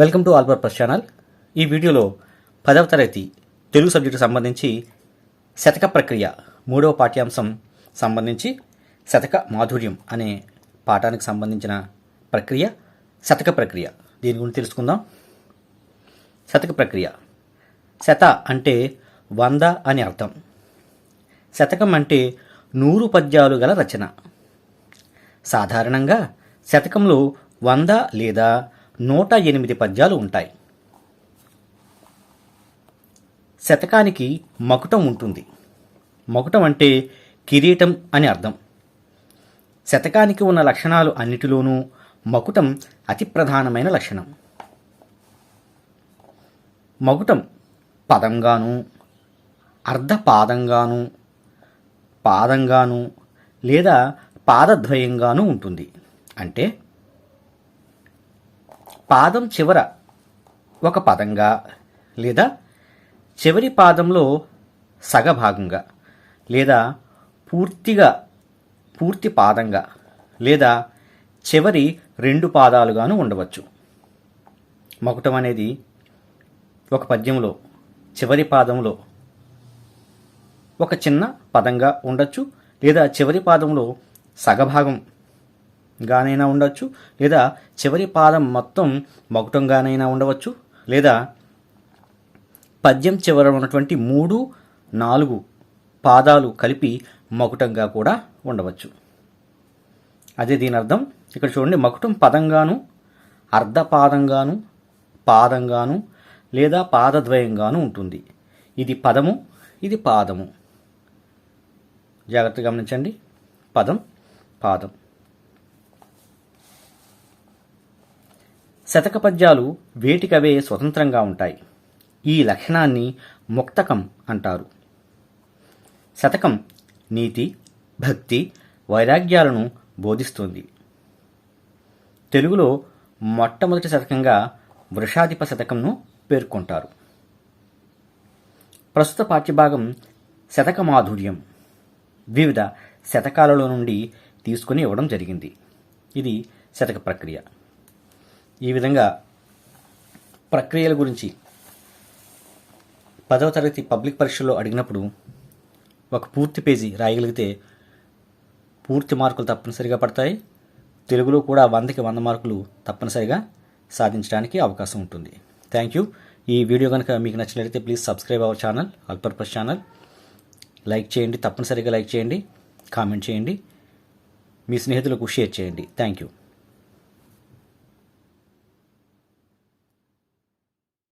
Welcome to all purpose channel. ఈ వీడియోలో పదవ తరగతి తెలుగు సబ్జెక్టు సంబంధించి శతక ప్రక్రియ మూడవ పాఠ్యాంశం సంబంధించి శతక మాధుర్యం అనే పాఠానికి సంబంధించిన ప్రక్రియ శతక ప్రక్రియ. దీని గురించి తెలుసుకుందాం. శతక ప్రక్రియ. శత అంటే వంద అని అర్థం. శతకం అంటే నూరు పద్యాలు గల రచన. సాధారణంగా శతకంలో వంద లేదా నూట ఎనిమిది పద్యాలు ఉంటాయి. శతకానికి మకుటం ఉంటుంది. మకుటం అంటే కిరీటం అని అర్థం. శతకానికి ఉన్న లక్షణాలు అన్నిటిలోనూ మకుటం అతి ప్రధానమైన లక్షణం. మకుటం పదంగాను అర్ధపాదంగాను పాదంగాను లేదా పాదద్వయంగాను ఉంటుంది. అంటే పాదం చివర ఒక పదంగా లేదా చివరి పాదంలో సగభాగంగా లేదా పూర్తిగా పూర్తి పాదంగా లేదా చివరి రెండు పాదాలుగాను ఉండవచ్చు. మొకటం అనేది ఒక పద్యంలో చివరి పాదంలో ఒక చిన్న పదంగా ఉండొచ్చు లేదా చివరి పాదంలో సగభాగం గానైనా ఉండొచ్చు లేదా చివరి పాదం మొత్తం మొగటంగానైనా ఉండవచ్చు లేదా పద్యం చివర ఉన్నటువంటి మూడు నాలుగు పాదాలు కలిపి మకుటంగా కూడా ఉండవచ్చు. అదే దీని అర్థం. ఇక్కడ చూడండి మకుటం పదంగాను అర్ధపాదంగాను పాదంగాను లేదా పాదద్వయంగాను ఉంటుంది. ఇది పదము ఇది పాదము. జాగ్రత్తగా గమనించండి. పదం పాదం. శతక పద్యాలు వేటికవే స్వతంత్రంగా ఉంటాయి. ఈ లక్షణాన్ని ముక్తకం అంటారు. శతకం నీతి భక్తి వైరాగ్యాలను బోధిస్తుంది. తెలుగులో మొట్టమొదటి శతకంగా వృషాధిప శతకంను పేర్కొంటారు. ప్రస్తుత పాఠ్యభాగం శతక మాధుర్యం వివిధ శతకాలలో నుండి తీసుకుని ఇవ్వడం జరిగింది. ఇది శతక ప్రక్రియ. ఈ విధంగా ప్రక్రియల గురించి పదవ తరగతి పబ్లిక్ పరీక్షల్లో అడిగినప్పుడు ఒక పూర్తి పేజీ రాయగలిగితే పూర్తి మార్కులు తప్పనిసరిగా పడతాయి. తెలుగులో కూడా వందకి వంద మార్కులు తప్పనిసరిగా సాధించడానికి అవకాశం ఉంటుంది. థ్యాంక్ యూ ఈ వీడియో కనుక మీకు నచ్చినట్లయితే please subscribe our channel all purpose channel like చేయండి తప్పనిసరిగా లైక్ చేయండి కామెంట్ చేయండి. మీ స్నేహితులకు షేర్ చేయండి. Thank you